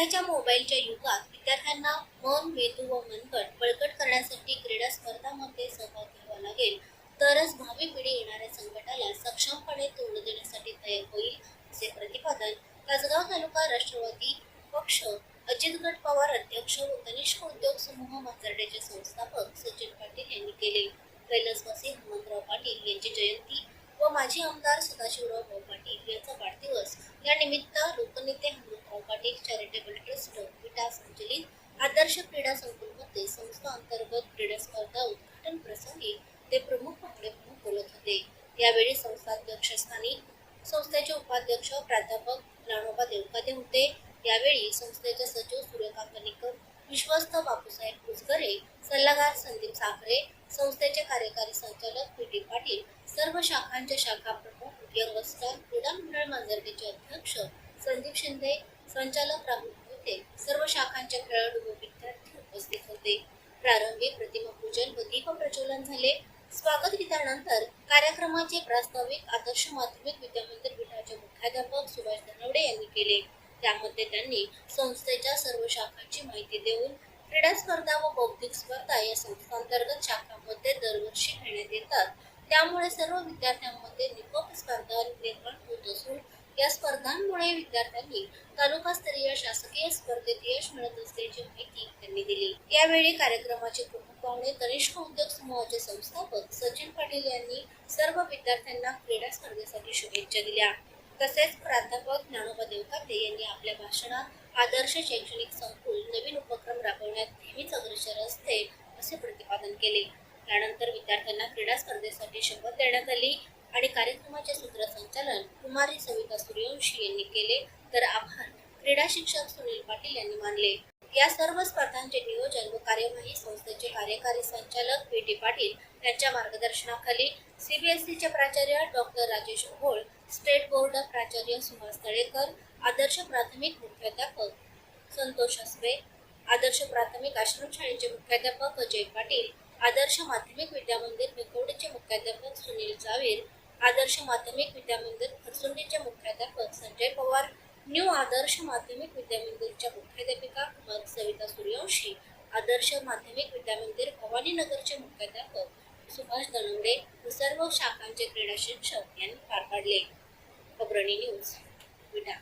विद्यार्थ्यांना मन मेंदू व मनगट बळकट करण्यासाठी क्रीडा स्पर्धामध्ये सहभाग घ्यावा लागेल. तरच भावी पिढी येणाऱ्या संकटाला सक्षमपणे तोंड देण्यासाठी तयार होईल असे प्रतिपादन कसगाव तालुका राष्ट्रवादी पक्ष अजित गट पवार अध्यक्ष व कनिष्ठ उद्योग समूह मांजर्डेचे संस्थापक सचिन पाटील यांनी केले. कैलासवासी हनुमंतराव पाटील यांची जयंती माजी आमदार सदाशिवराव भाऊ पाटील यांचा वाढदिवस. या निमित्त लोकनेते अमृतराव पाटील चॅरिटेबल ट्रस्ट विटा संचलित आदर्श क्रीडा संकुलमध्ये संस्था अंतर्गत क्रीडा स्पर्धा उद्घाटन प्रसंगी ते प्रमुख पाहुणे म्हणून बोलत होते. यावेळी संस्थाध्यक्षस्थानी संस्थेचे उपाध्यक्ष प्राध्यापक राणोबा देवकाते होते. यावेळी संस्थेचे सचिव सूर्यकांत निकम विश्वस्त बापूसाहेब कुसगरे सल्लागार संदीप साखरे संस्थेचे कार्यकारी संचालक पी टी पाटील सर्व शाखांचे शाखा प्रमुख यंगस्टर क्रीडा मंडळ मांजर्डेचे अध्यक्ष संदीप शिंदे संचालक राहुल होते सर्व शाखांचे खेळाडू व विद्यार्थी उपस्थित होते. प्रारंभी प्रतिमा पूजन व दीप प्रज्वलन झाले. स्वागत गीतानंतर कार्यक्रमाचे प्रास्ताविक आदर्श माध्यमिक विद्यामंदिर पीठाचे मुख्याध्यापक सुभाष धनवडे यांनी केले. त्यामध्ये त्यांनी संस्थेच्या सर्व शाखांची माहिती देऊन क्रीडा स्पर्धा व बौद्धिक स्पर्धा या संस्थांतर्गत शाखांमध्ये दरवर्षी घेण्यात येतात. त्यामुळे सर्व विद्यार्थ्यांमध्ये निकोप स्पर्धा निर्माण होत असून या स्पर्धांमुळे विद्यार्थ्यांनी तालुकास्तरीय शासकीय स्पर्धेत यश मिळत असल्याची माहिती त्यांनी दिली. यावेळी कार्यक्रमाचे प्रमुख पाहुणे कनिष्ठ उद्योग समूहाचे संस्थापक सचिन पाटील यांनी सर्व विद्यार्थ्यांना क्रीडा स्पर्धेसाठी शुभेच्छा दिल्या. तसेच प्राध्यापक ज्ञानोबा देवकाते यांनी आपल्या भाषणात आदर्श शैक्षणिक संकुल नवीन उपक्रम राबवण्यात नेहमीच अग्रेसर असते असे प्रतिपादन केले. त्यानंतर विद्यार्थ्यांना क्रीडा स्पर्धेसाठी शपथ देण्यात आली आणि कार्यक्रमाचे सूत्रसंचालन कुमारी सविता सूर्यवंशी यांनी केले. तर आभार. क्रीडा शिक्षक सुनील पाटील यांनी मानले. या सर्व स्पर्धांचे नियोजन व कार्यवाही संस्थेचे कार्यकारी संचालक पी टी पाटील यांच्या मार्गदर्शनाखाली सीबीएसईचे प्राचार्य doctor Rajesh Ohol state board प्राचार्य सुहास तळेकर आदर्श प्राथमिक मुख्याध्यापक संतोष हसबे आदर्श प्राथमिक आश्रमशाळेचे मुख्याध्यापक अजय पाटील आदर्श माध्यमिक विद्यामंदिर विकोडीचे मुख्याध्यापक सुनील जावीर आदर्श माध्यमिक विद्यामंदिर खरसुंडीचे मुख्याध्यापक संजय पवार न्यू आदर्श माध्यमिक विद्यामंदिरच्या मुख्याध्यापिका कुमार सविता सूर्यवंशी आदर्श माध्यमिक विद्यामंदिर भवानीनगरचे मुख्याध्यापक सुभाष दणवडे व सर्व शाखांचे क्रीडा शिक्षक यांनी पार पाडले. अग्रणी न्यूज विटा